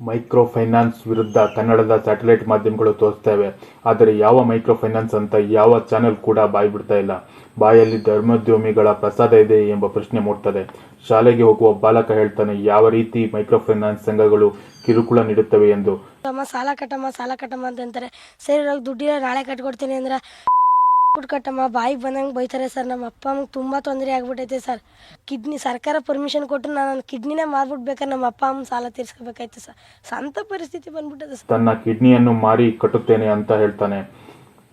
Micro finance ವಿರುದ್ಧ ಕನ್ನಡದ satellite ಮಾಧ್ಯಮಗಳು ತೋರಿಸ್ತವೆ. ಆದರೆ ಯಾವ ಮೈಕ್ರೋ ಫೈನಾನ್ಸ್ ಅಂತ ಯಾವ ಚಾನೆಲ್ ಕೂಡ ಬಾಯಿ ಬಿಡ್ತಾ ಇಲ್ಲ. ಬಾಯಲ್ಲಿ ಧರ್ಮೋದ್ಯಮಿಗಳ ಪ್ರಸಾದ ಇದೆ ಎಂಬ ಪ್ರಶ್ನೆ ಮೂಡ್ತದೆ. ಶಾಲೆಗೆ ಹೋಗುವ ಬಾಲಕ ಹೇಳ್ತಾನೆ, ಯಾವ ರೀತಿ ಮೈಕ್ರೋ ಫೈನಾನ್ಸ್ ಸಂಘಗಳು ಕಿರುಕುಳ ನೀಡುತ್ತವೆ ಎಂದು. ತಮ್ಮ ಸಾಲ ಕಟ್ಟಮ್ಮ ಸಾಲ ಕಟ್ಟಮ್ಮ ಅಂತ ಅಂತಾರೆ. ಸರಿ ದುಡ್ಡಿಲ್ಲ, ನಾಳೆ ಕಟ್ಕೊಡ್ತೀನಿ ಅಂದ್ರೆ ದುಡ್ಡು ಕಟ್ಟಮ್ಮ ಬಾಯಿಗೆ ಬಂದಂಗೆ ಬೈತಾರೆ ಸರ್. ನಮ್ಮ ಅಪ್ಪ ಅಮ್ಮಗೆ ತುಂಬ ತೊಂದರೆ ಆಗ್ಬಿಟ್ಟೈತೆ ಸರ್. ಕಿಡ್ನಿ ಸರ್ಕಾರ ಪರ್ಮಿಷನ್ ಕೊಟ್ಟರು ನಾನು ನನ್ನ ಕಿಡ್ನಿನೇ ಮಾರ್ಬಿಡ್ಬೇಕಾದ್ರೆ ನಮ್ಮ ಅಪ್ಪ ಅಮ್ಮ ಸಾಲ ತೀರ್ಸ್ಕೋಬೇಕಾಯ್ತು ಸರ್. ಸಂತ ಪರಿಸ್ಥಿತಿ ಬಂದ್ಬಿಟ್ಟದೆ ಸರ್. ತನ್ನ ಕಿಡ್ನಿಯನ್ನು ಮಾರಿ ಕಟ್ಟುತ್ತೇನೆ ಅಂತ ಹೇಳ್ತಾನೆ.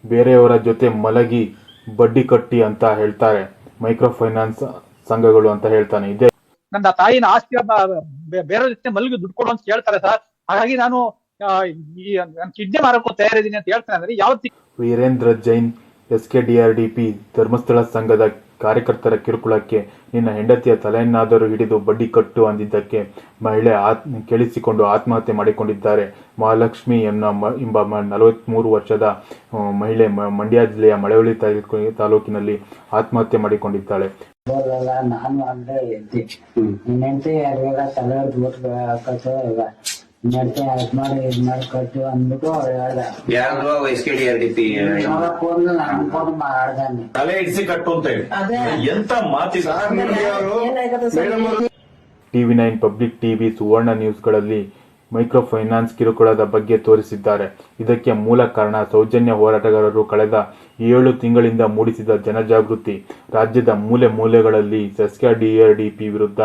ಬೇರೆಯವರ ಜೊತೆ ಮಲಗಿ ಬಡ್ಡಿ ಕಟ್ಟಿ ಅಂತ ಹೇಳ್ತಾರೆ ಮೈಕ್ರೋ ಫೈನಾನ್ಸ್ ಸಂಘಗಳು ಅಂತ ಹೇಳ್ತಾನೆ. ಇದೇ ನನ್ನ ತಾಯಿನ ಆಸ್ತಿ ಬೇರೆ ಜೊತೆ ಮಲಗಿ ದುಡ್ಡು ಕೊಡು ಅಂತ ಹೇಳ್ತಾರೆ ಸರ್. ಹಾಗಾಗಿ ನಾನು ಈ ಕಿಡ್ನಿ ಮಾರಕ್ಕೂ ತಯಾರಿದ್ದೀನಿ ಅಂತ ಹೇಳ್ತಾನೆ. ಅಂದ್ರೆ ಯಾವ Veerendra Jain S K D R Dharmasthala ಸಂಘದ ಕಾರ್ಯಕರ್ತರ ಕಿರುಕುಳಕ್ಕೆ ನಿನ್ನ ಹೆಂಡತಿಯ ತಲೆಯನ್ನಾದರೂ ಹಿಡಿದು ಬಡ್ಡಿ ಕಟ್ಟು ಅಂದಿದ್ದಕ್ಕೆ ಮಹಿಳೆ ಆತ್, ಕೇಳಿಸಿಕೊಂಡು ಆತ್ಮಹತ್ಯೆ ಮಾಡಿಕೊಂಡಿದ್ದಾರೆ. ಮಹಾಲಕ್ಷ್ಮಿ ಎನ್ನ ಮ- ಎಂಬ ನಲವತ್ತ್ಮೂರು ವರ್ಷದ ಮಹಿಳೆ ಮ- ಮಂಡ್ಯ ಜಿಲ್ಲೆಯ ಮಳವಳ್ಳಿ ತಾಲೂಕು, ತಾಲೂಕಿನಲ್ಲಿ ಆತ್ಮಹತ್ಯೆ ಮಾಡಿಕೊಂಡಿದ್ದಾಳೆ. ನಾನು ಅಂದ್ರೆ ಎದ್ದೆ ನಿನ್ನ ಹೆಂಡತಿ ಯಾರಿಗೆಲ್ಲ ತಲೆ ಹೊಡ್ದು ಕಟ್ಟು ಈಗ ನಿನ್ನ ಹೆಂಡತಿ ಅದ್ ಮಾಡಿ ಇದ್ ಮಾಡಿ ಕಟ್ಟು ಅಂದ್ಬಿಟ್ಟು ಹೇಳ್ದ ಯಾರು S K D R D P phone ನನ್ ಮಾಡ್ದಾನೆ. ತಲೆ ಇಡಿಸಿ ಕಟ್ಟು ಅಂತ ಹೇಳಿ. ಎಂತ ಮಾತಿ TV nine public TV Suvarna ನ್ಯೂಸ್ಗಳಲ್ಲಿ micro finance ಕಿರುಕುಳದ ಬಗ್ಗೆ ತೋರಿಸಿದ್ದಾರೆ. ಇದಕ್ಕೆ ಮೂಲ ಕಾರಣ ಸೌಜನ್ಯ ಹೋರಾಟಗಾರರು ಕಳೆದ ಏಳು ತಿಂಗಳಿಂದ ಮೂಡಿಸಿದ ಜನಜಾಗೃತಿ. ರಾಜ್ಯದ ಮೂಲೆ ಮೂಲೆಗಳಲ್ಲಿ ಸಸ್ಯ ಡಿಆರ್ಡಿಪಿ ವಿರುದ್ಧ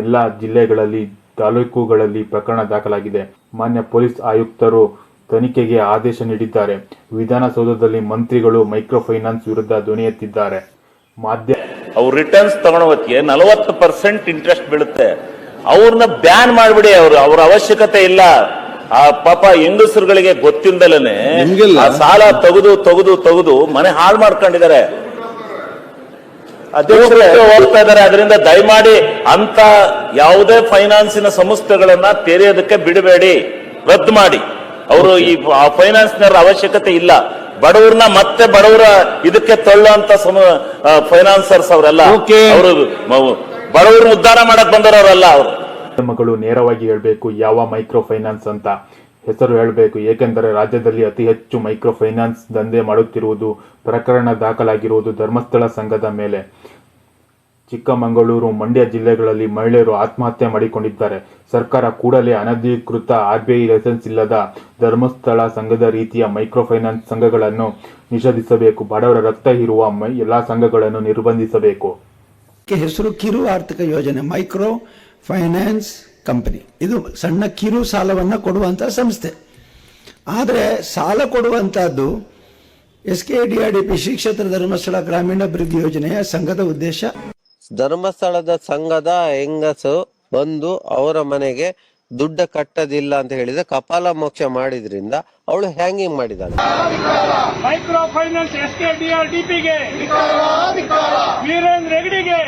ಎಲ್ಲ ಜಿಲ್ಲೆಗಳಲ್ಲಿ ತಾಲೂಕುಗಳಲ್ಲಿ ಪ್ರಕರಣ ದಾಖಲಾಗಿದೆ. ಮಾನ್ಯ ಪೊಲೀಸ್ ಆಯುಕ್ತರು ತನಿಖೆಗೆ ಆದೇಶ ನೀಡಿದ್ದಾರೆ. ವಿಧಾನಸೌಧದಲ್ಲಿ ಮಂತ್ರಿಗಳು ಮೈಕ್ರೋ ಫೈನಾನ್ಸ್ ವಿರುದ್ಧ ಧ್ವನಿ ಎತ್ತಿದ್ದಾರೆ. ಮಾಧ್ಯಮ ಅವ್ರು ರಿಟರ್ನ್ಸ್ ಹೊತ್ತಿಗೆ ನಲವತ್ತು ಪರ್ಸೆಂಟ್ ಇಂಟ್ರೆಸ್ಟ್ ಬೀಳುತ್ತೆ. ಅವ್ರನ್ನ ಬ್ಯಾನ್ ಮಾಡಿಬಿಡಿ ಅವರು. ಅವ್ರ ಅವಶ್ಯಕತೆ ಇಲ್ಲ. ಆ ಪಾಪ ಹೆಂಗಸರುಗಳಿಗೆ ಗೊತ್ತಿಲ್ದಲೇನೆ ಆ ಸಾಲ ತಗದು ತಗದು ತಗದು ಮನೆ ಹಾಳು ಮಾಡ್ಕೊಂಡಿದ್ದಾರೆ. ಹೋಗ್ತಾ ಇದಾರೆ ಅದರಿಂದ ದಯಮಾಡಿ ಅಂತ ಯಾವುದೇ ಫೈನಾನ್ಸಿನ ಸಂಸ್ಥೆಗಳನ್ನ ತೆರೆಯೋದಕ್ಕೆ ಬಿಡಬೇಡಿ. ರದ್ದು ಮಾಡಿ. ಅವರು ಈ ಫೈನಾನ್ಸ್ನ ಅವಶ್ಯಕತೆ ಇಲ್ಲ. ಬಡವ್ರನ್ನ ಮತ್ತೆ ಬಡವರ ಇದಕ್ಕೆ ತಳ್ಳುವಂತ ಫೈನಾನ್ಸರ್ಸ್ ಅವರೆಲ್ಲ. ಅವರು ಬಡವ್ರನ್ನ ಉದ್ಧಾರ ಮಾಡಕ್ ಬಂದವರಲ್ಲ ಅವರು. ಮಗಳು ನೇರವಾಗಿ ಹೇಳಬೇಕು ಯಾವ ಮೈಕ್ರೋ ಫೈನಾನ್ಸ್ ಅಂತ. ಹೆಸರು ಹೇಳಬೇಕು. ಏಕೆಂದರೆ ರಾಜ್ಯದಲ್ಲಿ ಅತಿ ಹೆಚ್ಚು ಮೈಕ್ರೋ ಫೈನಾನ್ಸ್ ದಂಧೆ ಮಾಡುತ್ತಿರುವುದು, ಪ್ರಕರಣ ದಾಖಲಾಗಿರುವುದು ಧರ್ಮಸ್ಥಳ ಸಂಘದ ಮೇಲೆ. ಚಿಕ್ಕಮಗಳೂರು ಮಂಡ್ಯ ಜಿಲ್ಲೆಗಳಲ್ಲಿ ಮಹಿಳೆಯರು ಆತ್ಮಹತ್ಯೆ ಮಾಡಿಕೊಂಡಿದ್ದಾರೆ. ಸರ್ಕಾರ ಕೂಡಲೇ ಅನಧಿಕೃತ ಆರ್ಬಿಐ ಲೈಸೆನ್ಸ್ ಇಲ್ಲದ ಧರ್ಮಸ್ಥಳ ಸಂಘದ ರೀತಿಯ ಮೈಕ್ರೋ ಫೈನಾನ್ಸ್ ಸಂಘಗಳನ್ನು ನಿಷೇಧಿಸಬೇಕು. ಬಡವರ ರಕ್ತ ಎಲ್ಲ ಎಲ್ಲಾ ಸಂಘಗಳನ್ನು ನಿರ್ಬಂಧಿಸಬೇಕು. ಹೆಸರು ಕಿರು ಆರ್ಥಿಕ ಯೋಜನೆ. Micro finance company. ಇದು ಸಣ್ಣ ಕಿರು ಸಾಲವನ್ನು ಕೊಡುವಂಥ ಸಂಸ್ಥೆ. ಆದರೆ ಸಾಲ ಕೊಡುವಂಥದ್ದು S K D R D P Shri Kshetra Dharmasthala ಗ್ರಾಮೀಣಾಭಿವೃದ್ಧಿ ಯೋಜನೆಯ ಸಂಘದ ಉದ್ದೇಶ. ಧರ್ಮಸ್ಥಳದ ಸಂಘದ ಹೆಂಗಸು ಬಂದು ಅವರ ಮನೆಗೆ ದುಡ್ಡ ಕಟ್ಟದಿಲ್ಲ ಅಂತ ಹೇಳಿದ್ರೆ ಕಪಾಲ ಮೋಕ್ಷ ಮಾಡಿದ್ರಿಂದ ಅವಳು hanging ಮಾಡಿದಾಳೆ micro finance S K D R D ಪಿಗೆ. ವೀರೇಂದ್ರ ಹೆಗಡಿಗೆ.